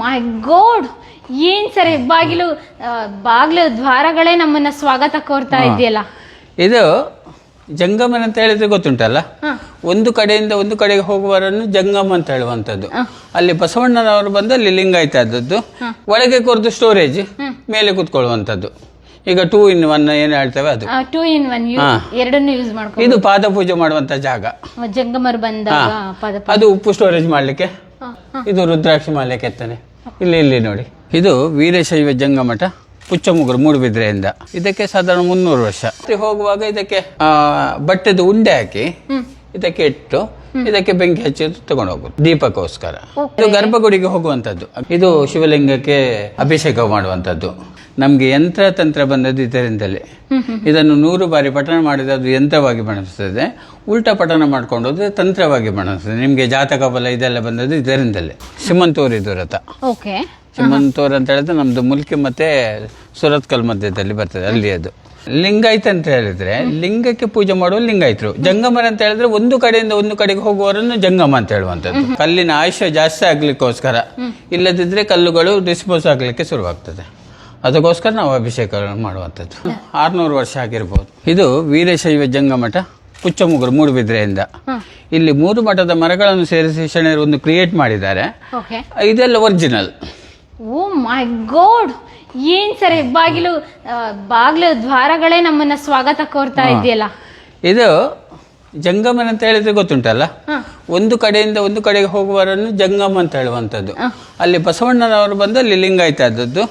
ಮೈ ಗೋಡ್ ಏನ್ ಸರ್ ಬಾಗಿಲು ಬಾಗಿಲು ದ್ವಾರಗಳೇ ನಮ್ಮನ್ನ ಸ್ವಾಗತ ಕೋರ್ತಾ ಇದೆಯಲ್ಲ? ಇದು ಜಂಗಮನ್ ಅಂತ ಹೇಳಿದ್ರೆ ಗೊತ್ತುಂಟಲ್ಲ? ಒಂದು ಕಡೆಯಿಂದ ಒಂದು ಕಡೆಗೆ ಹೋಗುವವರನ್ನು ಜಂಗಮ ಅಂತ ಹೇಳುವಂತದ್ದು ಅಲ್ಲಿ ಬಸವಣ್ಣನವರು ಬಂದು ಅಲ್ಲಿ ಲಿಂಗಾಯತ ಇದ್ದದ್ದು ಒಳಗೆ ಕೊರ್ದು ಸ್ಟೋರೇಜ್ ಮೇಲೆ ಕುತ್ಕೊಳ್ಳುವಂತದ್ದು ಈಗ ಟೂ ಇನ್ ಒನ್ ಏನು ಹೇಳ್ತೇವೆ ಅದು? ಟೂ ಇನ್ ಒನ್ ಎರಡನ್ನು ಯೂಸ್ ಮಾಡ್ಕೊ ಇದು ಪಾದ ಪೂಜೆ ಮಾಡುವಂತ ಜಾಗ. ಜಂಗಮರು ಬಂದ. ಅದು ಉಪ್ಪು ಸ್ಟೋರೇಜ್ ಮಾಡ್ಲಿಕ್ಕೆ. ಇದು ರುದ್ರಾಕ್ಷಿ ಮಾಡ್ಲಿಕ್ಕೆ ಕೆತ್ತನೆ ಇಲ್ಲಿ ಇಲ್ಲಿ ನೋಡಿ. ಇದು ವೀರಶೈವ ಜಂಗಮಠ ಪುಚ್ಚಮುಗುರು ಮೂಡುಬಿದ್ರೆಯಿಂದ ಇದಕ್ಕೆ ಸಾಧಾರಣ ಮುನ್ನೂರು ವರ್ಷ. ಹೋಗುವಾಗ ಇದಕ್ಕೆ ಬಟ್ಟೆದು ಉಂಡೆ ಹಾಕಿ ಇದಕ್ಕೆ ಇಟ್ಟು ಇದಕ್ಕೆ ಬೆಂಕಿ ಹಚ್ಚಿ ತಗೊಂಡು ಹೋಗುದು ದೀಪಕ್ಕೋಸ್ಕರ. ಇದು ಗರ್ಭಗುಡಿಗೆ ಹೋಗುವಂತದ್ದು ಇದು ಶಿವಲಿಂಗಕ್ಕೆ ಅಭಿಷೇಕ ಮಾಡುವಂತದ್ದು ನಮ್ಗೆ ಯಂತ್ರ ತಂತ್ರ ಬಂದದ್ದು ಇದರಿಂದಲೇ. ಇದನ್ನು ನೂರು ಬಾರಿ ಪಠಣ ಮಾಡಿದ್ರೆ ಅದು ಯಂತ್ರವಾಗಿ ಬಣಿಸ್ತದೆ. ಉಲ್ಟಾ ಪಠಣ ಮಾಡ್ಕೊಂಡು ಹೋದ್ರೆ ತಂತ್ರವಾಗಿ ಬಣಿಸ್ತದೆ. ನಿಮ್ಗೆ ಜಾತಕ ಬಲ ಇದೆಲ್ಲ ಬಂದದ್ದು ಇದರಿಂದಲೇ. ಸಿಮಂತೂರಿದು ರಥ. ಸಿಮಂತೂರ್ ಅಂತ ಹೇಳಿದ್ರೆ ನಮ್ದು ಮುಲ್ಕಿ ಮತ್ತೆ ಸುರತ್ಕಲ್ ಮಧ್ಯದಲ್ಲಿ ಬರ್ತದೆ ಅಲ್ಲಿ ಅದು. ಲಿಂಗಾಯತ ಅಂತ ಹೇಳಿದ್ರೆ ಲಿಂಗಕ್ಕೆ ಪೂಜೆ ಮಾಡುವ ಲಿಂಗಾಯತರು. ಜಂಗಮರ ಅಂತ ಹೇಳಿದ್ರೆ ಒಂದು ಕಡೆಯಿಂದ ಒಂದು ಕಡೆಗೆ ಹೋಗುವವರನ್ನು ಜಂಗಮ ಅಂತ ಹೇಳುವಂಥದ್ದು. ಕಲ್ಲಿನ ಆಯುಷ್ಯ ಜಾಸ್ತಿ ಆಗ್ಲಿಕ್ಕೋಸ್ಕರ. ಇಲ್ಲದಿದ್ರೆ ಕಲ್ಲುಗಳು ಡಿಸ್ಪೋಸ್ ಆಗ್ಲಿಕ್ಕೆ ಶುರುವಾಗ್ತದೆ. ಅದಕ್ಕೋಸ್ಕರ ನಾವು ಅಭಿಷೇಕ ಮಾಡುವಂಥದ್ದು. ಆರ್ನೂರು ವರ್ಷ ಆಗಿರ್ಬೋದು. ಇದು ವೀರಶೈವ ಜಂಗಮಠ ಪುಚ್ಚಮುಗುರು ಮೂಡುಬಿದ್ರೆಯಿಂದ. ಇಲ್ಲಿ ಮೂರು ಮಠದ ಮರಗಳನ್ನು ಸೇರಿಸಿ ಶರಣರು ಒಂದು ಕ್ರಿಯೇಟ್ ಮಾಡಿದ್ದಾರೆ. ಇದೆಲ್ಲ ಒರಿಜಿನಲ್ ಓ ಮೈ ಗಾಡ್ ಏನ್ ಸರ್ ಬಾಗಿಲು ಬಾಗಿಲ ದ್ವಾರಗಳೇ ನಮ್ಮನ್ನ ಸ್ವಾಗತ ಕೋರ್ತಾ ಇದೆಯಲ್ಲ ಇದು ಜಂಗಮನ್ ಅಂತ ಹೇಳಿದ್ರೆ ಗೊತ್ತುಂಟಲ್ಲ? ಒಂದು ಕಡೆಯಿಂದ ಒಂದು ಕಡೆಗೆ ಹೋಗುವವರನ್ನು ಜಂಗಮ ಅಂತ ಹೇಳುವಂಥದ್ದು. ಅಲ್ಲಿ ಬಸವಣ್ಣನವರು ಬಂದು ಅಲ್ಲಿ ಲಿಂಗಾಯತ ಆದದ್ದು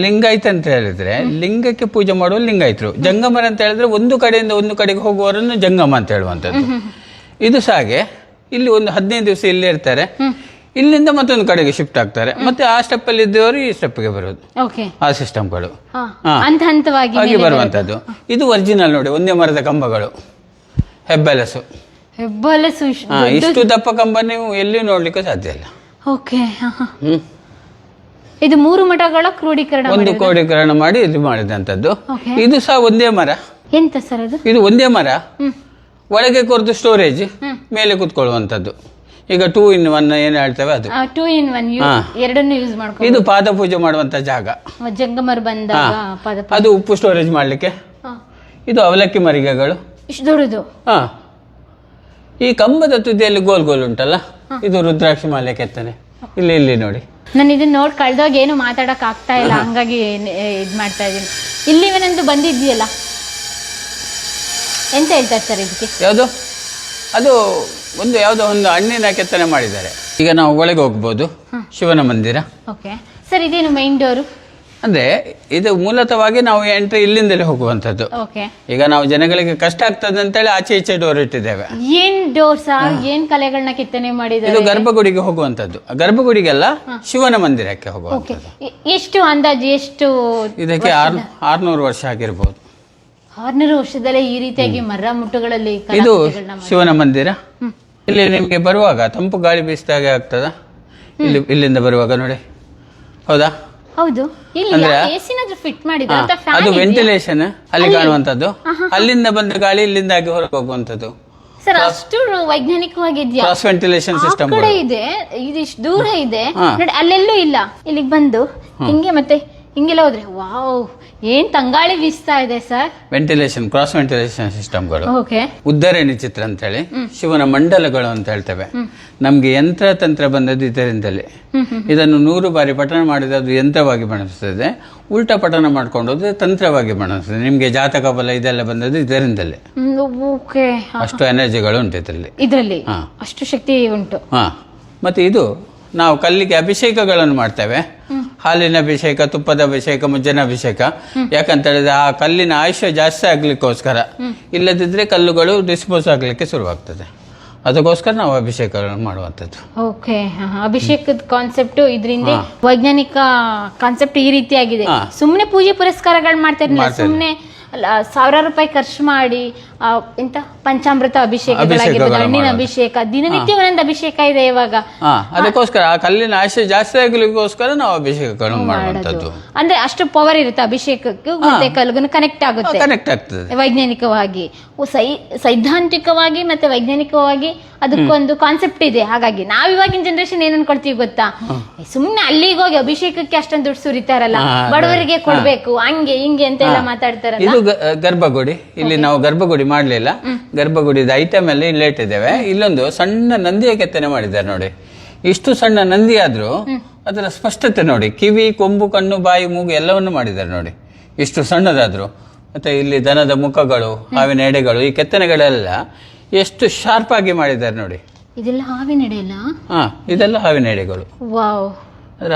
ಲಿಂಗಾಯತ ಅಂತ ಹೇಳಿದ್ರೆ ಲಿಂಗಕ್ಕೆ ಪೂಜೆ ಮಾಡುವ ಲಿಂಗಾಯ್ತರು. ಜಂಗಮರ ಅಂತ ಹೇಳಿದ್ರೆ ಒಂದು ಕಡೆಯಿಂದ ಒಂದು ಕಡೆಗೆ ಹೋಗುವವರನ್ನು ಜಂಗಮ ಅಂತ ಹೇಳುವಂಥದ್ದು. ಇದು ಸಾಗೆ. ಇಲ್ಲಿ ಒಂದು ಹದಿನೈದು ದಿವಸ ಇಲ್ಲೇ ಇರ್ತಾರೆ. ಇಲ್ಲಿಂದ ಮತ್ತೊಂದು ಕಡೆಗೆ ಶಿಫ್ಟ್ ಆಗ್ತಾರೆ. ಮತ್ತೆ ಆ ಸ್ಟೆಪ್ ಅಲ್ಲಿ ಇದ್ದವರು ಈ ಸ್ಟೆಪ್ಗೆ ಬರೋದು. ಓಕೆ ಆ ಸಿಸ್ಟಮ್ಗಳು. ಹಂತ ಹಂತವಾಗಿ ಹಾಗೆ ಬರುವಂತದ್ದು. ಇದು ಒರಿಜಿನಲ್ ನೋಡಿ ಒಂದೇ ಮರದ ಕಂಬಗಳು. ಹೆಬ್ಬೆಲಸು. ಹೆಬ್ಬಲಸು ಹಾ, ಇಷ್ಟು ದಪ್ಪ ಕಂಬ ನೀವು ಎಲ್ಲಿಯೂ ನೋಡ್ಲಿಕ್ಕೆ ಸಾಧ್ಯ ಇಲ್ಲ. ಓಕೆ. ಹ್ಮ್. ಇದು ಮೂರು ಮಠಗಳ ಕ್ರೋಢೀಕರಣ ಒಂದು ಕೋಡೀಕರಣ ಮಾಡಿ ಇದು ಮಾಡಿದಂಥದ್ದು ಓಕೆ. ಇದು ಸಹ ಒಂದೇ ಮರ. ಎಂತ ಸರ್ ಅದು? ಇದು ಒಂದೇ ಮರ. ಹ್ಮ್. ಒಳಗೆ ಕೊರ್ದು ಸ್ಟೋರೇಜ್ ಮೇಲೆ ಕೂತ್ಕೊಳ್ಳುವಂಥದ್ದು ಈಗ ಟೂ ಇನ್ ಒನ್ ಏನು ಹೇಳ್ತೇವೆ ಅದು? ಟೂ ಇನ್ ಒನ್ ಎರಡನ್ನು ಯೂಸ್ ಮಾಡ್ಕೊಂಡು ಇದು ಪಾದ ಪೂಜೆ ಮಾಡುವಂತ ಜಾಗ. ಜಂಗಮರು ಬಂದಾಗ ಹಾ. ಅದು ಉಪ್ಪು ಸ್ಟೋರೇಜ್ ಮಾಡ್ಲಿಕ್ಕೆ? ಇದು ಅವಲಕ್ಕಿ ಮರಿಗೆಗಳು? ಇಷ್ಟು ದೊಡ್ಡದು. ಹಾ. ಈ ಕಂಬದ ತುದಿಯಲ್ಲಿ ಗೋಲ್ ಗೋಲ್ ಉಂಟಲ್ಲ? ಇದು ರುದ್ರಾಕ್ಷಿ ಮಾಲೆ ಕೆತ್ತನೆ ಇಲ್ಲಿ ಇಲ್ಲಿ ನೋಡಿ. ನಾನು ಇದನ್ನ ನೋಡಿ ಕಳೆದಾಗ ಏನು ಮಾತಾಡಕ್ ಆಗ್ತಾ ಇಲ್ಲ. ಹಂಗಾಗಿ ಇದು ಇದ್ ಮಾಡ್ತಾ ಇದ್ದೀನಿ. ಇಲ್ಲಿ ಏನಂದು ಬಂದಿದ್ಯಲ್ಲ? ಎಂತ ಹೇಳ್ತಾರೆ ಸರ್ ಇದಕ್ಕೆ? ಯಾವುದು? ಅದು ಒಂದು ಯಾವುದೋ ಒಂದು ಹಣ್ಣಿನ ಕೆತ್ತನೆ ಮಾಡಿದ್ದಾರೆ. ಈಗ ನಾವು ಒಳಗೆ ಹೋಗ್ಬೋದು. ಶಿವನ ಮಂದಿರ. ಓಕೆ. ಸರ್ ಇದೇನು ಮೈನ್ ಡೋರು ಅಂದ್ರೆ ಇದು ಮೂಲತವಾಗಿ ನಾವು ಎಂಟ್ರಿ ಇಲ್ಲಿಂದಲೇ ಹೋಗುವಂತದ್ದು ಓಕೆ. ಈಗ ನಾವು ಜನಗಳಿಗೆ ಕಷ್ಟ ಆಗ್ತದೆ ಅಂತೇಳಿ ಆಚೆ ಈಚೆ ಡೋರ್ ಇಟ್ಟಿದ್ದೇವೆ. ಏನ್ ಡೋರ್ ಸರ್? ಏನ್ ಕಲೆಗಳನ್ನ ಕೆತ್ತನೆ ಇದು ಮಾಡಿದ್ದಾರೆ ಗರ್ಭಗುಡಿಗೆ ಹೋಗುವಂತದ್ದು ಗರ್ಭಗುಡಿಗೆಲ್ಲ ಶಿವನ ಮಂದಿರಕ್ಕೆ ಹೋಗುವಂತದ್ದು ಹೋಗುವಂಥದ್ದು ಎಷ್ಟು ಅಂದಾಜು ಎಷ್ಟು ಇದಕ್ಕೆ ಆರ್ ಆರ್ನೂರು ವರ್ಷ ಆಗಿರ್ಬೋದು. ಆರ್ನೂರು ವರ್ಷದಲ್ಲೇ ಈ ರೀತಿಯಾಗಿ ಮರ ಮುಟ್ಟುಗಳಲ್ಲಿ ಇದು ಕಲಾಕೃತಿಗಳನ್ನ ಮಾಡಿ- ಶಿವನ ಮಂದಿರ. ಇಲ್ಲಿ ನಿಮಗೆ ಬರುವಾಗ ತಂಪು ಗಾಳಿ ಬೀಸಿದಾಗೆ ಆಗ್ತದ? ಇಲ್ಲಿ ಇಲ್ಲಿಂದ ಬರುವಾಗ ನೋಡಿ. ಹೌದಾ? ಹೌದು. ಇಲ್ಲಿ ಅಂದ್ರೆ- ಎಸಿನಾದ್ರೂ ಫಿಟ್ ಅಥವಾ ಅದು ವೆಂಟಿಲೇಷನ್ ಅಲ್ಲಿ ಕಾಣುವಂತದ್ದು ಅಲ್ಲಿಂದ ಬಂದ ಗಾಳಿ ಇಲ್ಲಿಂದಾಗಿ ಹೊರಗೆ ಹೋಗುವಂತದ್ದು ಸರ್ ಅಷ್ಟು ವೈಜ್ಞಾನಿಕವಾಗಿದ್ಯಾ ಕ್ರಾಸ್ ವೆಂಟಿಲೇಷನ್ ಆ ಸಿಸ್ಟಮ್ ಕಡೆ ಇದೆ ಇದಿಷ್ಟು ದೂರ ಇದೆ. ಹಾ. ನೋಡಿ ಅಲ್ಲೆಲ್ಲೂ ಇಲ್ಲ. ಇಲ್ಲಿಗೆ ಬಂದು ಹಿಂಗೆ ಮತ್ತೆ ಹಿಂಗೆಲ್ಲ ಹೋದ್ರೆ ವಾವ್ ಏನ್ ತಂಗಾಳಿ ಬೀಸ್ತಾ ಇದೆ ಸರ್? ವೆಂಟಿಲೇಷನ್ ಕ್ರಾಸ್ ವೆಂಟಿಲೇಷನ್ ಸಿಸ್ಟಮ್ಗಳು ಓಕೆ ಉದ್ದರಣಿ ಚಿತ್ರ ಅಂತ ಹೇಳಿ ಶಿವನ ಮಂಡಲಗಳು ಅಂತ ಹೇಳ್ತೇವೆ. ನಮ್ಗೆ ಯಂತ್ರ ತಂತ್ರ ಬಂದದ್ದು ಇದರಿಂದಲೇ. ಇದನ್ನು ನೂರು ಬಾರಿ ಪಠಣ ಮಾಡಿದ್ರೆ ಅದು ಯಂತ್ರವಾಗಿ ಬಣಿಸ್ತದೆ ಉಲ್ಟಾ ಪಠಣ ಮಾಡ್ಕೊಂಡು ಹೋದ್ರೆ ತಂತ್ರವಾಗಿ ಬಣಿಸ್ತದೆ ನಿಮ್ಗೆ ಜಾತಕ ಬಲ ಇದೆಲ್ಲ ಬಂದದ್ದು ಇದರಿಂದಲೇ. ಓಕೆ. ಅಷ್ಟು ಎನರ್ಜಿಗಳು ಉಂಟು ಇದರಲ್ಲಿ. ಇದರಲ್ಲಿ. ಅಷ್ಟು ಶಕ್ತಿ ಉಂಟು. ಹಾ. ಮತ್ತೆ ಇದು ನಾವು ಕಲ್ಲಿಗೆ ಅಭಿಷೇಕಗಳನ್ನು ಮಾಡ್ತೇವೆ. ಹಾಲಿನ ಅಭಿಷೇಕ ತುಪ್ಪದ ಅಭಿಷೇಕ ಮುಜ್ಜನ ಅಭಿಷೇಕ. ಯಾಕಂತ ಹೇಳಿದ್ರೆ ಆ ಕಲ್ಲಿನ ಆಯುಷ್ಯ ಜಾಸ್ತಿ ಆಗ್ಲಿಕ್ಕೋಸ್ಕರ. ಇಲ್ಲದಿದ್ರೆ ಕಲ್ಲುಗಳು ಡಿಸ್ಪೋಸ್ ಆಗ್ಲಿಕ್ಕೆ ಶುರುವಾಗ್ತದೆ. ಅದಕ್ಕೋಸ್ಕರ ನಾವು ಅಭಿಷೇಕ ಮಾಡುವಂಥದ್ದು. ಓಕೆ ಅಭಿಷೇಕದ ಕಾನ್ಸೆಪ್ಟ್ ಇದರಿಂದ ವೈಜ್ಞಾನಿಕ ಕಾನ್ಸೆಪ್ಟ್ ಈ ರೀತಿಯಾಗಿದೆ. ಆಗಿದೆ ಸುಮ್ಮನೆ ಪೂಜೆ ಪುರಸ್ಕಾರಗಳು ಮಾಡ್ತಾ ಇರ್ಲಿಲ್ಲ. ಮಾಡ್ತಾ ಸುಮ್ಮನೆ ಸಾವಿರಾರು ರೂಪಾಯಿ ಖರ್ಚು ಮಾಡಿ ಆ, ಎಂತ? ಪಂಚಾಮೃತ ಅಭಿಷೇಕಗಳಾಗಿರ್ಬೋದು ಅಭಿಷೇಕಗಳು ಹಣ್ಣಿನ ಅಭಿಷೇಕ ದಿನನಿತ್ಯ ಒಂದೊಂದು ಅಭಿಷೇಕ ಇದೆ ಇವಾಗ. ಹಾ ಅದಕ್ಕೋಸ್ಕರ ಆ ಕಲ್ಲಿನ ಆಶೆ ಜಾಸ್ತಿ ಆಗಲಿಕ್ಕೋಸ್ಕರ ನಾವು ಅಭಿಷೇಕಗಳನ್ನು ಮಾಡುವಂಥದ್ದು. ಅಂದ್ರೆ ಅಷ್ಟು ಪವರ್ ಇರುತ್ತೆ ಅಭಿಷೇಕಕ್ಕೂ ಮತ್ತೆ ಕನೆಕ್ಟ್ ಆಗುತ್ತೆ. ಕನೆಕ್ಟ್ ಆಗ್ತದೆ. ವೈಜ್ಞಾನಿಕವಾಗಿ. ಓ, ಸೈ ಸೈದ್ಧಾಂತಿಕವಾಗಿ ಮತ್ತೆ ವೈಜ್ಞಾನಿಕವಾಗಿ ಅದಕ್ಕೊಂದು ಕಾನ್ಸೆಪ್ಟ್ ಇದೆ. ಹಾಗಾಗಿ ನಾವ್ ಇವಾಗಿನ ಜನರೇಷನ್ ಏನ್ ಅನ್ಕೊಳ್ತೀವಿ ಗೊತ್ತಾ? ಸುಮ್ನೆ ಅಲ್ಲಿಗೆ ಹೋಗಿ ಅಭಿಷೇಕಕ್ಕೆ ಅಷ್ಟೊಂದು ದುಡ್ಡು ಸುರಿತಾರಲ್ಲ? ಹಾ, ಬಡವರಿಗೆ ಕೊಡ್ಬೇಕು ಹಂಗೆ ಹಿಂಗೆ ಅಂತ ಎಲ್ಲ ಮಾತಾಡ್ತಾರಲ್ಲ? ಇದು ಗ- ಗರ್ಭಗುಡಿ. ಇಲ್ಲಿ ನಾವು ಗರ್ಭಗುಡಿ ಮಾಡ್ಲಿಲ್ಲ. ಗರ್ಭಗುಡಿದ ಐಟಮ್ ಎಲ್ಲ ಲೇಟ್ ಇಟ್ಟಿದ್ದೇವೆ ಇಲ್ಲೊಂದು ಸಣ್ಣ ನಂದಿಯ ಕೆತ್ತನೆ ಮಾಡಿದ್ದಾರೆ ನೋಡಿ. ಇಷ್ಟು ಸಣ್ಣ ನಂದಿ ಆದ್ರೂ ಅದರ ಸ್ಪಷ್ಟತೆ ನೋಡಿ. ಕಿವಿ ಕೊಂಬು ಕಣ್ಣು ಬಾಯಿ ಮೂಗು ಎಲ್ಲವನ್ನು ಮಾಡಿದ್ದಾರೆ ನೋಡಿ. ಇಷ್ಟು ಸಣ್ಣದಾದ್ರು. ಮತ್ತೆ ಇಲ್ಲಿ ದನದ ಮುಖಗಳು ಹಾವಿನ ಎಡೆಗಳು ಈ ಕೆತ್ತನೆಗಳೆಲ್ಲ ಎಷ್ಟು ಶಾರ್ಪ್ ಆಗಿ ಮಾಡಿದ್ದಾರೆ ನೋಡಿ. ಇದೆಲ್ಲ ಹಾವಿನ ಅಲ್ಲ ಹಾ ಇದೆಲ್ಲ ಹಾವಿನ ಎಡೆಗಳು. ಅದರ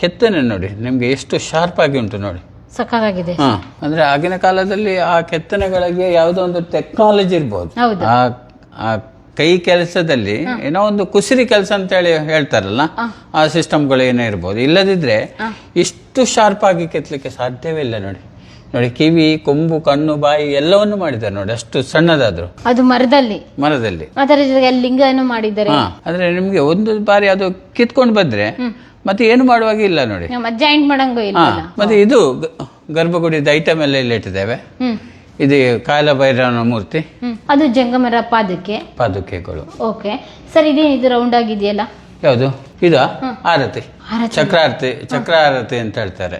ಕೆತ್ತನೆ ನೋಡಿ. ನಿಮ್ಗೆ ಎಷ್ಟು ಶಾರ್ಪ್ ಆಗಿ ಉಂಟು ನೋಡಿ. ಸಖತ್ತಾಗಿದೆ. ಹಾ ಅಂದ್ರೆ ಆಗಿನ ಕಾಲದಲ್ಲಿ ಆ ಕೆತ್ತನೆಗಳಿಗೆ ಯಾವುದೋ ಒಂದು ಟೆಕ್ನಾಲಜಿ ಇರ್ಬೋದು. ಹೌದು. ಆ ಆ ಕೈ ಕೆಲಸದಲ್ಲಿ ಏನೋ ಒಂದು ಕುಸಿರಿ ಕೆಲಸ ಅಂತ ಹೇಳಿ ಹೇಳ್ತಾರಲ್ಲ ಆ ಸಿಸ್ಟಮ್ಗಳು ಏನೋ ಇರ್ಬೋದು. ಇಲ್ಲದಿದ್ರೆ ಇಷ್ಟು ಶಾರ್ಪ್ ಆಗಿ ಕೆತ್ತಲಿಕ್ಕೆ ಸಾಧ್ಯವೇ ಇಲ್ಲ ನೋಡಿ. ನೋಡಿ ಕಿವಿ ಕೊಂಬು ಕಣ್ಣು ಬಾಯಿ ಎಲ್ಲವನ್ನು ಮಾಡಿದ್ದಾರೆ ನೋಡಿ ಅಷ್ಟು ಸಣ್ಣದಾದ್ರು. ಅದು ಮರದಲ್ಲಿ. ಮರದಲ್ಲಿ. ಅದರ ಜೊತೆಗೆ ಅಲ್ಲಿ ಲಿಂಗನು ಮಾಡಿದ್ದಾರೆ. ಹಾ ಅಂದ್ರೆ ನಿಮ್ಗೆ ಒಂದು ಬಾರಿ ಅದು ಕಿತ್ಕೊಂಡು ಬಂದ್ರೆ ಮತ್ತೆ ಏನು ಮಾಡುವಾಗ ಇಲ್ಲ ನೋಡಿ. ಜಾಯಿಂಟ್ ಮಾಡಂಗೂ ಇಲ್ಲ ಹಾ ಮತ್ತೆ ಇದು ಗರ್ಭಗುಡಿ ಗರ್ಭಗುಡಿದ ಐಟಮ್ ಎಲ್ಲ ಇಲ್ಲಿ ಇಟ್ಟಿದ್ದೇವೆ. ಇದು ಕಾಲಭೈರವನ ಮೂರ್ತಿ. ಅದು ಜಂಗಮರ ಪಾದಕ್ಕೆ. ಪಾದುಕೆಗಳು ಓಕೆ ಸರ್ ಇದೇನಿದು ಇದು ರೌಂಡ್ ಆಗಿದೆಯಲ್ಲ? ಯಾವುದು? ಇದು ಆರತಿ. ಆರತಿ. ಚಕ್ರಾರತಿ ಚಕ್ರ ಆರತಿ ಅಂತ ಹೇಳ್ತಾರೆ.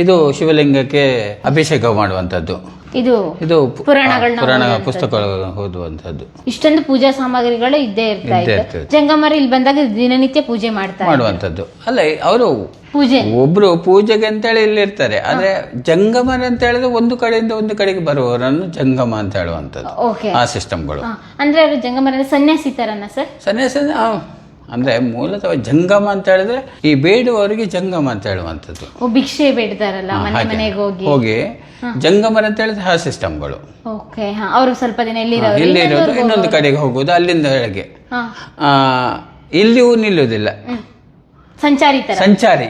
ಇದು ಶಿವಲಿಂಗಕ್ಕೆ ಅಭಿಷೇಕ ಮಾಡುವಂತದ್ದು ಇದು ಇದು ಪುರಾಣಗಳ ಪುರಾಣ ಪುಸ್ತಕ ಪುಸ್ತಕಗಳು ಓದುವಂಥದ್ದು. ಇಷ್ಟೊಂದು ಪೂಜಾ ಸಾಮಗ್ರಿಗಳು ಇದ್ದೇ ಇರ್ತಾ ಇರ್ತದೆ. ಜಂಗಮರ ಇಲ್ಲಿ ಬಂದಾಗ ದಿನನಿತ್ಯ ಪೂಜೆ ಮಾಡ್ತಾರೆ ಮಾಡುವಂತದ್ದು ಅಲ್ಲ ಅವರು ಪೂಜೆ. ಒಬ್ರು ಪೂಜೆಗೆ ಅಂತೇಳಿ ಇಲ್ಲಿ ಇರ್ತಾರೆ. ಆದ್ರೆ ಜಂಗಮರ ಅಂತ ಹೇಳಿದ್ರೆ ಒಂದು ಕಡೆಯಿಂದ ಒಂದು ಕಡೆಗೆ ಬರುವವರನ್ನು ಜಂಗಮ ಅಂತ ಹೇಳುವಂತದ್ದು ಆ ಸಿಸ್ಟಮ್ಗಳು ಅಂದ್ರೆ ಅವರು ಜಂಗಮರ ಸನ್ಯಾಸಿ ತರನ ಸರ್ ಸನ್ಯಾಸ ಅಂದ್ರೆ ಮೂಲತಃ ಜಂಗಮ ಅಂತ ಹೇಳಿದ್ರೆ ಈ ಬೇಡುವವರಿಗೆ ಜಂಗಮ ಅಂತ ಹೇಳುವಂಥದ್ದು. ಭಿಕ್ಷೆ ಬೇಡ್ತಾರಲ್ಲ ಹೋಗಿ. ಹೋಗಿ. ಜಂಗಮರ ಅಂತ ಹೇಳಿದ್ರೆ ಆ ಸಿಸ್ಟಮ್ಗಳು ಅವರು ಸ್ವಲ್ಪ ದಿನ ಇಲ್ಲಿರೋದು ಇನ್ನೊಂದು ಕಡೆಗೆ ಹೋಗುದು ಅಲ್ಲಿಂದ ಕೆಳಗೆ ಹಾ. ಆ, ಇಲ್ಲಿಯೂ ನಿಲ್ಲುವುದಿಲ್ಲ. ಸಂಚಾರಿ ತರ. ಸಂಚಾರಿ.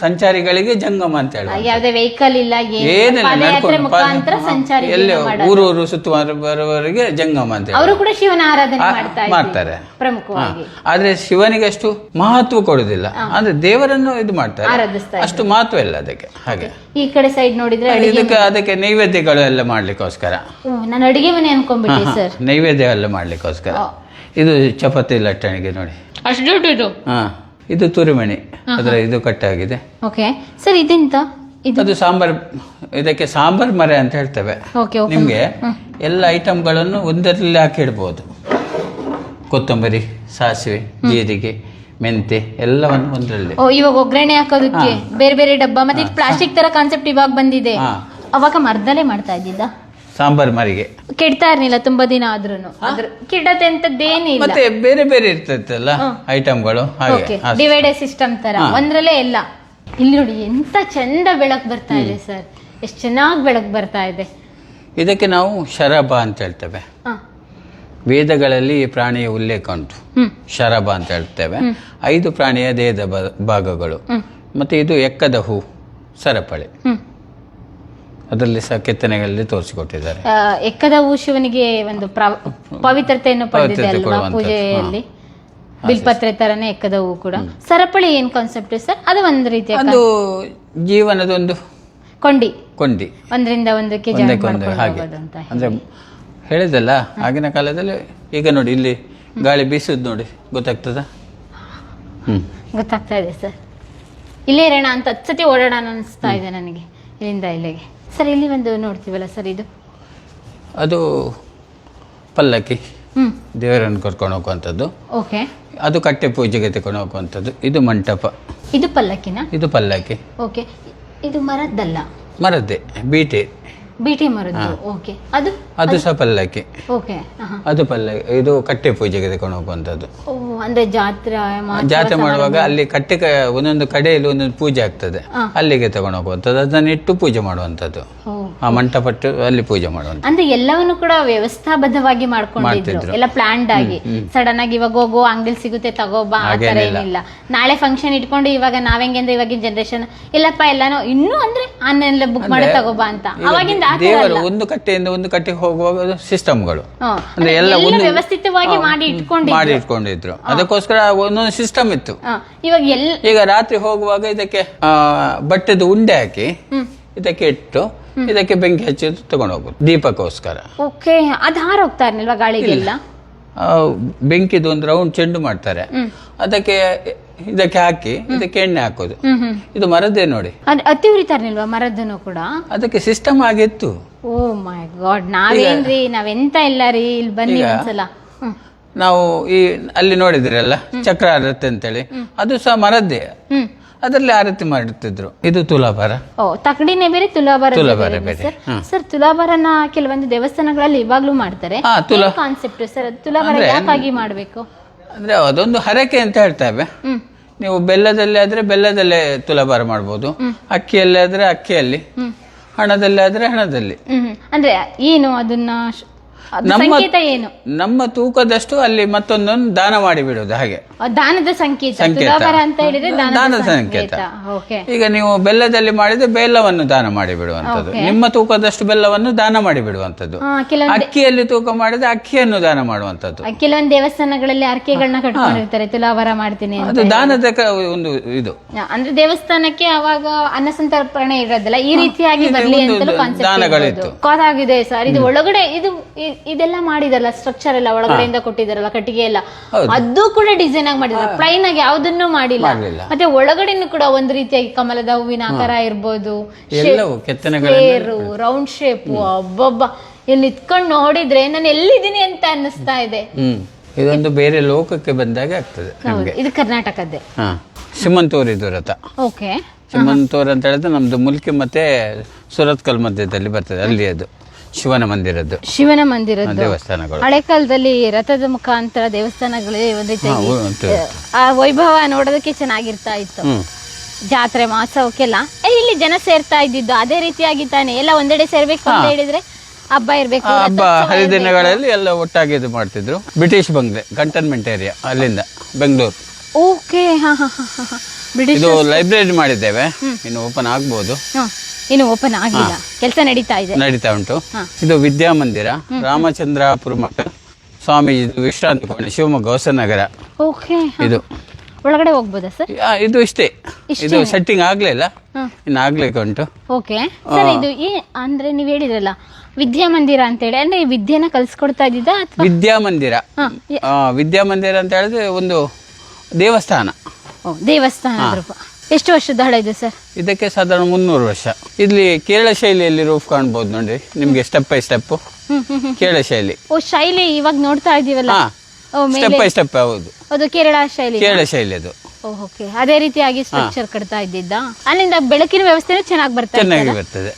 ಸಂಚಾರಿಗಳಿಗೆ ಜಂಗಮ ಅಂತ ಹೇಳಿ ಯಾವುದೇ ವೆಹಿಕಲ್ ಇಲ್ಲ ಏನಿಲ್ಲ. ಏನಿಲ್ಲ ಪಾದಯಾತ್ರೆ ನಡ್ಕೊಂಡು ಮುಖಾಂತರ ಸಂಚಾರಿ ಎಲ್ಲಿ ಮಾಡೋದು. ಊರೂರು ಸುತ್ತ ಬರುವವರಿಗೆ ಜಂಗಮ ಅಂತ ಹೇಳಿ ಅವರು ಕೂಡ ಶಿವನ ಆರಾಧನೆ ಮಾಡ್ತಾ ಮಾಡ್ತಾರೆ. ಪ್ರಮುಖವಾಗಿ. ಆದ್ರೆ ಶಿವನಿಗೆ ಅಷ್ಟು ಮಹತ್ವ ಕೊಡುದಿಲ್ಲ. ಅಂದ್ರೆ ದೇವರನ್ನು ಇದು ಮಾಡ್ತಾರೆ. ಆರಾಧಿಸ್ತಾ ಅಷ್ಟು ಮಹತ್ವ ಇಲ್ಲ ಅದಕ್ಕೆ. ಹಾಗೆ. ಈ ಕಡೆ ಸೈಡ್ ನೋಡಿದ್ರೆ ಇದಕ್ಕೆ ಅದಕ್ಕೆ ನೈವೇದ್ಯಗಳು ಎಲ್ಲ ಮಾಡ್ಲಿಕ್ಕೋಸ್ಕರ. ಓ, ನಾನು ಅಡಿಗೆ ಮನೆ ಅನ್ಕೊಂಡ್ಬಿಟ್ಟೆ ಸರ್. ನೈವೇದ್ಯ ಎಲ್ಲ ಮಾಡ್ಲಿಕ್ಕೋಸ್ಕರ ಇದು ಚಪಾತಿ ಲಟ್ಟಣಿಗೆ ನೋಡಿ. ಅಷ್ಟು ದೊಡ್ಡದು. ಹಾ. ಇದು ತುರಿಮಣಿ. ಅದರ ಇದು ಕಟ್ಟಾಗಿದೆ. ಓಕೆ. ಸರ್ ಇದೆಂತ? ಇದು ಅದು ಸಾಂಬಾರ್ ಇದಕ್ಕೆ ಸಾಂಬಾರ್ ಮರೆ ಅಂತ ಹೇಳ್ತೇವೆ. ನಿಮ್ಗೆ ಎಲ್ಲ ಐಟಮ್ಗಳನ್ನು ಒಂದರಲ್ಲಿ ಹಾಕಿ ಇಡ್ಬೋದು ಕೊತ್ತಂಬರಿ ಸಾಸಿವೆ ಜೀರಿಗೆ ಮೆಂತೆ ಎಲ್ಲವನ್ನು ಒಂದರಲ್ಲಿ. ಇವಾಗ ಒಗ್ಗರಣೆ ಹಾಕೋದಕ್ಕೆ ಬೇರೆ ಬೇರೆ ಡಬ್ಬ ಮತ್ತೆ ಪ್ಲಾಸ್ಟಿಕ್ ತರ ಕಾನ್ಸೆಪ್ಟ್ ಇವಾಗ ಬಂದಿದೆ. ಅವಾಗ ಮರ್ದಲೇ ಮಾಡ್ತಾ ಇದ್ದಿದ್ದ? ಸಾಂಬಾರ್ ಮರಿಗೆ. ಕೆಡ್ತಾ ಇರ್ಲಿಲ್ಲ ತುಂಬಾ ದಿನ ಆದ್ರೂ ಕೆಡತ್ತೆ ಅಂತದ್ದೇನಿಲ್ಲ ಮತ್ತೆ ಬೇರೆ ಬೇರೆ ಇರ್ತೈತಲ್ಲ ಐಟಮ್ಗಳು ಹಾಗೆ ಆ- ಸಿಸ್ಟಮ್ ತರ. ಒಂದ್ರಲ್ಲೇ ಎಲ್ಲ ಇಲ್ಲಿ ನೋಡಿ ಎಂತ ಚಂದ ಬೆಳಕು ಬರ್ತಾ ಇದೆ ಸರ್. ಎಷ್ಟು ಚೆನ್ನಾಗಿ ಬೆಳಕು ಬರ್ತಾ ಇದೆ. ಇದಕ್ಕೆ ನಾವು ಶರಭ ಅಂತ ಹೇಳ್ತೇವೆ. ಹಾ. ವೇದಗಳಲ್ಲಿ ಈ ಪ್ರಾಣಿಯ ಉಲ್ಲೇಖ ಉಂಟು. ಹ್ಮ್. ಶರಭ ಅಂತ ಹೇಳ್ತೇವೆ. ಐದು ಪ್ರಾಣಿಯ ದೇಹದ ಬ- ಭಾಗಗಳು. ಹ್ಮ್. ಮತ್ತೆ ಇದು ಎಕ್ಕದ ಹೂ ಸರಪಳಿ. ಹ್ಮ್. ಅದರಲ್ಲಿ ಸಹ ಕೆತ್ತನೆಗಳಲ್ಲಿ ತೋರಿಸಿಕೊಟ್ಟಿದ್ದಾರೆ. ಎಕ್ಕದವು ಶಿವನಿಗೆ ಒಂದು ಪವಿತ್ರತೆಯನ್ನು ಪಡೆದಿದೆ ಪವಿತ್ರತೆ ಅಲ್ವಾ ಪೂಜೆಯಲ್ಲಿ? ಬಿಲ್ಪತ್ರೆ ತರನೇ ಎಕ್ಕದ ಹೂ ಕೂಡ. ಸರಪಳಿ ಏನ್ ಕಾನ್ಸೆಪ್ಟ್ ಸರ್? ಅದು ಒಂದು ರೀತಿಯ ಜೀವನದ ಒಂದು ಕೊಂಡಿ. ಕೊಂಡಿ. ಒಂದರಿಂದ ಒಂದಕ್ಕೆ ಹಾಗೆ. ಅಂತ ಅಂದ್ರೆ ಹೇಳಿದಲ್ಲ ಆಗಿನ ಕಾಲದಲ್ಲಿ ಈಗ ನೋಡಿ ಇಲ್ಲಿ ಗಾಳಿ ಬೀಸುದು ನೋಡಿ ಗೊತ್ತಾಗ್ತದ? ಹ್ಮ್. ಗೊತ್ತಾಗ್ತಾ ಇದೆ ಸರ್. ಇಲ್ಲೇ ಇರೋಣ ಅಂತ ಹತ್ತು ಸತಿ ಓಡಾಡೋಣ ಅನಿಸ್ತಾ ಇದೆ ನನಗೆ ಇಲ್ಲಿಂದ ಇಲ್ಲಿಗೆ. ಸರ್ ಇಲ್ಲಿ ಒಂದು ನೋಡ್ತೀವಲ್ಲ ಸರ್ ಇದು? ಅದು ಪಲ್ಲಕ್ಕಿ. ದೇವರನ್ನು ಕರ್ಕೊಂಡು ಹೋಗುವಂಥದ್ದು. ಓಕೆ. ಅದು ಕಟ್ಟೆ ಪೂಜೆಗೆ ತಗೊಂಡು ಹೋಗುವಂಥದ್ದು. ಇದು ಮಂಟಪ. ಇದು ಪಲ್ಲಕ್ಕಿನ? ಇದು ಪಲ್ಲಕ್ಕಿ. ಓಕೆ. ಇದು ಮರದ್ದಲ್ಲ? ಮರದ್ದೇ ಬೀಟೆ. ಬಿಟಿ ಮರದ್ದು ಓಕೆ ಅದು? ಅದು ಸಹ ಪಲ್ಲಕ್ಕಿ ಓಕೆ ಅದು ಪಲ್ಲಕ್ಕಿ ಇದು ಕಟ್ಟೆ ಪೂಜೆಗೆ ತಗೊಂಡು ಹೋಗುವಂಥದ್ದು. ಅಂದ್ರೆ ಜಾತ್ರೆ ಜಾತ್ರೆ ಮಾಡುವಾಗ ಅಲ್ಲಿ ಕಟ್ಟೆ ಒಂದೊಂದು ಕಡೆಯಲ್ಲಿ ಒಂದೊಂದು ಪೂಜೆ ಆಗ್ತದೆ. ಅಲ್ಲಿಗೆ ತಗೊಂಡು ಹೋಗುವಂಥದ್ದು. ಅದನ್ನ ಇಟ್ಟು ಪೂಜೆ ಮಾಡುವಂಥದ್ದು. ಆ ಮಂಟಪಟ್ಟು ಅಲ್ಲಿ ಪೂಜೆ ಮಾಡುವಂತ ಅಂದ್ರೆ ಎಲ್ಲವನ್ನು ಕೂಡ ವ್ಯವಸ್ಥಾಬದ್ಧವಾಗಿ ಮಾಡ್ಕೊಂಡಿದ್ರು. ಎಲ್ಲ ಪ್ಲಾನ್ಡ್ ಆಗಿ. ಸಡನ್ ಆಗಿ ಇವಾಗ ಹೋಗೋ ಅಂಗಡಿ ಸಿಗುತ್ತೆ ತಗೋಬಾ ಬಾ ತರ ಏನಿಲ್ಲ. ನಾಳೆ ಫಂಕ್ಷನ್ ಇಟ್ಕೊಂಡು ಇವಾಗ ನಾವೆಂಗೆ ಅಂದ್ರೆ ಇವಾಗಿನ ಜನರೇಷನ್ ಇಲ್ಲಪ್ಪ ಎಲ್ಲಾನು ಇನ್ನೂ ಅಂದ್ರೆ ಆನ್ಲೈನ್ ಬುಕ್ ಮಾಡಿ ತಗೋಬಾ ಅಂತ. ಅವಾಗಿಂದ ದೇವರು ಒಂದು ಕಟ್ಟೆಯಿಂದ ಒಂದು ಕಟ್ಟೆಗೆ ಹೋಗುವಾಗ ಸಿಸ್ಟಮ್ಗಳು. ಅಂದ್ರೆ ಎಲ್ಲ ಎಲ್ಲ ಒಂದು ವ್ಯವಸ್ಥಿತವಾಗಿ ಮಾಡಿ ಇಟ್ಕೊಂಡಿದ್ರು. ಮಾಡಿ ಇಟ್ಕೊಂಡಿದ್ರು. ಅದಕ್ಕೋಸ್ಕರ ಒಂದೊಂದು ಸಿಸ್ಟಮ್ ಇತ್ತು. ಇವಾಗ ಎಲ್ ಈಗ ರಾತ್ರಿ ಹೋಗುವಾಗ ಇದಕ್ಕೆ ಬಟ್ಟೆದು ಉಂಡೆ ಹಾಕಿ ಇದಕ್ಕೆ ಇಟ್ಟು ಇದಕ್ಕೆ ಬೆಂಕಿ ಹಚ್ಚಿ ತಗೊಂಡು ಹೋಗುದು ದೀಪಕ್ಕೋಸ್ಕರ. ಓಕೆ ಅದ್ ಹಾರೋಗ್ತಾ ಇರ್ಲಿಲ್ವಾ ಗಾಳಿಗೆಲ್ಲ? ಬೆಂಕಿದು ಒಂದು ರೌಂಡ್ ಚೆಂಡು ಮಾಡ್ತಾರೆ. ಅದಕ್ಕೆ ಇದಕ್ಕೆ ಹಾಕಿ ಇದಕ್ಕೆ ಎಣ್ಣೆ ಹಾಕೋದು. ಇದು ಮರದ್ದೇ ನೋಡಿ. ಅದ್ ಅತಿ ಉರಿತಾ ಇರ್ಲಿಲ್ವಾ ಮರದ್ದನ್ನು ಕೂಡ? ಅದಕ್ಕೆ ಸಿಸ್ಟಮ್ ಆಗಿತ್ತು ಓ ಮೈ ಗಾಡ್ ನಾವೇನ್ರಿ ನಾವೆಂತ ಇಲ್ಲ ರೀ ಇಲ್ಲಿ ಬನ್ನಿ ಒಂದ್ಸಲ. ನಾವು ಈ ಅಲ್ಲಿ ನೋಡಿದ್ರಲ್ಲ ಚಕ್ರ ಅರತ್ತೆ ಅಂತೇಳಿ. ಅದು ಸಹ ಮರದ್ದೇ. ಅದರಲ್ಲಿ ಆರತಿ ಮಾಡುತ್ತಿದ್ರು. ಇದು ತುಲಾಭಾರ. ಓ ತಕಡಿನೇ ಬೇರೆ ತುಲಾಭಾರ ತುಲಾಭಾರ ಬೇರೆ, ಸರ್. ತುಲಾಭಾರನ ಕೆಲವೊಂದು ದೇವಸ್ಥಾನಗಳಲ್ಲಿ ಇವಾಗ್ಲೂ ಮಾಡ್ತಾರೆ. ಹಾ, ತುಲಾ- ಕಾನ್ಸೆಪ್ಟ್ ಸರ್? ತುಲಾಭಾರ ಅಂದ್ರೆ- ಯಾಕಾಗಿ ಮಾಡಬೇಕು? ಅಂದ್ರೆ ಅದೊಂದು ಹರಕೆ ಅಂತ ಹೇಳ್ತೇವೆ. ಹ್ಮ್. ನೀವು ಬೆಲ್ಲದಲ್ಲಿ ಆದ್ರೆ ಬೆಲ್ಲದಲ್ಲೇ ತುಲಾಭಾರ ಮಾಡ್ಬೋದು. ಅಕ್ಕಿಯಲ್ಲಿ ಆದ್ರೆ ಅಕ್ಕಿಯಲ್ಲಿ. ಹ್ಮ್. ಹಣದಲ್ಲಿ ಆದ್ರೆ ಹಣದಲ್ಲಿ. ಹ್ಮ್ ಹ್ಮ್. ಅಂದ್ರೆ ಏನು ಅದನ್ನ ಶ್- ನಮ್ಮ- ಸಂಕೇತ ಏನು? ನಮ್ಮ ತೂಕದಷ್ಟು ಅಲ್ಲಿ ಮತ್ತೊಂದನ್ನು ದಾನ ಮಾಡಿ ಬಿಡೋದು ಹಾಗೆ ದಾನದ ಸಂಕೇತ ಸಂಕೇತ. ತುಲಾಭಾರ ಅಂತ ಹೇಳಿದ್ರೆ ದಾನದ ಸಂಕೇತ. ಓಕೆ ಈಗ ನೀವು ಬೆಲ್ಲದಲ್ಲಿ ಮಾಡಿದ್ರೆ ಬೆಲ್ಲವನ್ನು ದಾನ ಮಾಡಿ ಬಿಡುವಂತದ್ದು. ನಿಮ್ಮ ತೂಕದಷ್ಟು ಬೆಲ್ಲವನ್ನು ದಾನ ಮಾಡಿ ಬಿಡುವಂತದ್ದು ಹಾ ಕೆಲವೊಂದು ಅಕ್ಕಿಯಲ್ಲಿ ತೂಕ ಮಾಡಿದ್ರೆ ಅಕ್ಕಿಯನ್ನು ದಾನ ಮಾಡುವಂಥದ್ದು. ಕೆಲವೊಂದು ದೇವಸ್ಥಾನಗಳಲ್ಲಿ ಅರ್ಕೆಗಳನ್ನ ಕಟ್ಕೊಂಡಿರ್ತಾರೆ ತುಲಾಭಾರ ಮಾಡ್ತೀನಿ ಅಂತ ಅದು ದಾನದ ಕ- ಒಂದು ಇದು. ಅಂದ್ರೆ ದೇವಸ್ಥಾನಕ್ಕೆ ಅವಾಗ ಅನ್ನಸಂತರ್ಪಣೆ ಇರೋದಿಲ್ಲ ಈ ರೀತಿಯಾಗಿ ಬರ್ಲಿ ಅಂತಲೂ ದಾನಗಳಿತ್ತು. ಕಾನ್ಸೆಪ್ಟ್ ಆಗಿದೆ ಸರ್. ಇದು ಒಳಗಡೆ ಇದು ಇದೆಲ್ಲ ಮಾಡಿದಾರಲ್ಲ ಸ್ಟ್ರಕ್ಚರ್ ಎಲ್ಲ ಒಳಗಡೆಯಿಂದ ಕೊಟ್ಟಿದಾರಲ್ಲ ಕಟ್ಟಿಗೆ ಎಲ್ಲ. ಅದು ಕೂಡ ಡಿಸೈನ್ ಆಗಿ ಮಾಡಿದ್ರು ಪ್ಲೈನ್ ಆಗಿ ಯಾವ್ದನ್ನು ಮಾಡಿಲ್ಲ. ಮಾಡ್ಲಿಲ್ಲ. ಮತ್ತೆ ಒಳಗಡೆನೂ ಕೂಡ ಒಂದ್ ರೀತಿಯಾಗಿ ಕಮಲದ ಹೂವಿನ ಆಕಾರ ಇರ್ಬೋದು ಎಲ್ಲವೂ ಕೆತ್ತನೆಗಳ ರೌಂಡ್ ಶೇಪ್ ಅಬ್ಬಬ್ಬ. ಇಲ್ಲಿ ನಿತ್ಕೊಂಡು ನೋಡಿದ್ರೆ ನಾನು ಎಲ್ಲಿದ್ದೀನಿ ಅಂತ ಅನ್ನಿಸ್ತಾ ಇದೆ. ಹ್ಮ್. ಇದೊಂದು ಬೇರೆ ಲೋಕಕ್ಕೆ ಬಂದಾಗ ಆಗ್ತದೆ ಹೌದು. ಇದು ಕರ್ನಾಟಕದ್ದೇ. ಹಾ. ಸಿಮಂತೂರಿದು ರಥ. ಓಕೆ. ಸಿಮಂತೂರ್ ಅಂತ ಹೇಳಿದ್ರೆ ನಮ್ದು ಮುಲ್ಕಿ ಮತ್ತೆ ಸುರತ್ಕಲ್ ಮಧ್ಯದಲ್ಲಿ ಬರ್ತದೆ ಅಲ್ಲಿ ಅದು. ಶಿವನ ಮಂದಿರದ್ದು. ಶಿವನ ಮಂದಿರದ್ದು. ದೇವಸ್ಥಾನಗಳು. ಹಳೆ ಕಾಲದಲ್ಲಿ ರಥದ ಮುಖಾಂತರ ದೇವಸ್ಥಾನಗಳೇ ಒಂದ್ ರೀತಿಯಾಗಿ ಹಾ, ಉಂಟು. ಆ ವೈಭವ ನೋಡೋದಕ್ಕೆ ಚೆನ್ನಾಗಿರ್ತಾ ಇತ್ತು. ಜಾತ್ರೆ ಮಹೋತ್ಸವಕ್ಕೆಲ್ಲ. ಏ, ಇಲ್ಲಿ ಜನ ಸೇರ್ತಾ ಇದ್ದಿದ್ದು. ಅದೇ ರೀತಿಯಾಗಿ ತಾನೆ. ಎಲ್ಲ ಒಂದೆಡೆ ಸೇರ್ಬೇಕು ಅಂತ ಹೇಳಿದ್ರೆ ಹಬ್ಬ ಇರ್ಬೇಕು ಆ ಹಬ್ಬ ರಥೋತ್ಸವ ಹರಿದಿನಗಳಲ್ಲಿ ಎಲ್ಲ ಒಟ್ಟಾಗಿ ಇದು ಮಾಡ್ತಿದ್ರು. ಬ್ರಿಟಿಷ್ ಬಂಗ್ಲೆ ಕಂಟೋನ್ಮೆಂಟ್ ಏರಿಯಾ ಅಲ್ಲಿಂದ ಬೆಂಗಳೂರು. ಓಕೆ ಹಾ ಹಾ ಹಾ ಹಾ, ಹಾ. ಬ್ರಿಟಿಷ್ ಇದು ಲೈಬ್ರರಿ ಮಾಡಿದ್ದೇವೆ. ಇನ್ನು ಓಪನ್ ಆಗ್ಬೋದು. ಇನ್ನು ಓಪನ್ ಆಗಿಲ್ಲ. ಕೆಲಸ ನಡೀತಾ ಇದೆ. ನಡೀತಾ ಉಂಟು. ಇದು ವಿದ್ಯಾಮಂದಿರ ರಾಮಚಂದ್ರಾಪುರ ಮಠ. ಇದು ವಿಶ್ರಾಂತಿ ಕೋಣೆ ಶಿವಮೊಗ್ಗ ಹೊಸನಗರ. ಓಕೆ ಇದು. ಒಳಗಡೆ ಹೋಗ್ಬೋದಾ ಸರ್ ಇದು ಇಷ್ಟೇ. ಇದು ಸೆಟ್ಟಿಂಗ್ ಆಗ್ಲಿಲ್ಲ. ಇನ್ನು ಆಗ್ಲಿಕ್ಕೆ ಉಂಟು. ಓಕೆ ಸರ್ ಇದು ಏ ಅಂದ್ರೆ ನೀವು ಹೇಳಿದ್ರಲ್ಲ ವಿದ್ಯಾಮಂದಿರ ಅಂತೇಳಿ ಅಂದ್ರೆ ಈ ವಿದ್ಯೆನ ಕಲ್ಸ್ಕೊಡ್ತಾ ಇದ್ದಿದ್ದ ಅಥವಾ? ವಿದ್ಯಾಮಂದಿರ ವಿದ್ಯಾಮಂದಿರ ಅಂತ ಹೇಳಿದ್ರೆ ಒಂದು ದೇವಸ್ಥಾನ. ದೇವಸ್ಥಾನ ಎಷ್ಟು ವರ್ಷದ ಹಳೆ ಇದೆ ಸರ್? ಇದಕ್ಕೆ ಸಾಧಾರಣ ಮುನ್ನೂರು ವರ್ಷ. ಇಲ್ಲಿ ಕೇರಳ ಶೈಲಿಯಲ್ಲಿ ರೂಫ್ ಕಾಣ್ಬೋದು ನೋಡಿ ನಿಮ್ಗೆ ಸ್ಟೆಪ್ ಬೈ ಸ್ಟೆಪ್ ಕೇರಳ ಶೈಲಿ. ಓ ಶೈಲಿ ಇವಾಗ ನೋಡ್ತಾ ಇದೀವಲ್ಲ ಹಾ ಓ ಸ್ಟೆಪ್ ಮೇಲೆ ಬೈ ಸ್ಟೆಪ್ ಹೌದು. ಅದು ಕೇರಳ ಶೈಲಿ ಕೇರಳ ಶೈಲಿ ಅದು. ಓಕೆ ಅದೇ ರೀತಿಯಾಗಿ ಸ್ಟ್ರಕ್ಚರ್ ಕಟ್ತಾ ಇದ್ದಿದ್ದ? ಅಲ್ಲಿಂದ ಬೆಳಕಿನ ವ್ಯವಸ್ಥೆನೂ ಚೆನ್ನಾಗಿ ಬರ್ತಾ ಚೆನ್ನಾಗಿ ಇತ್ತಲ್ಲ? ಬರ್ತದೆ.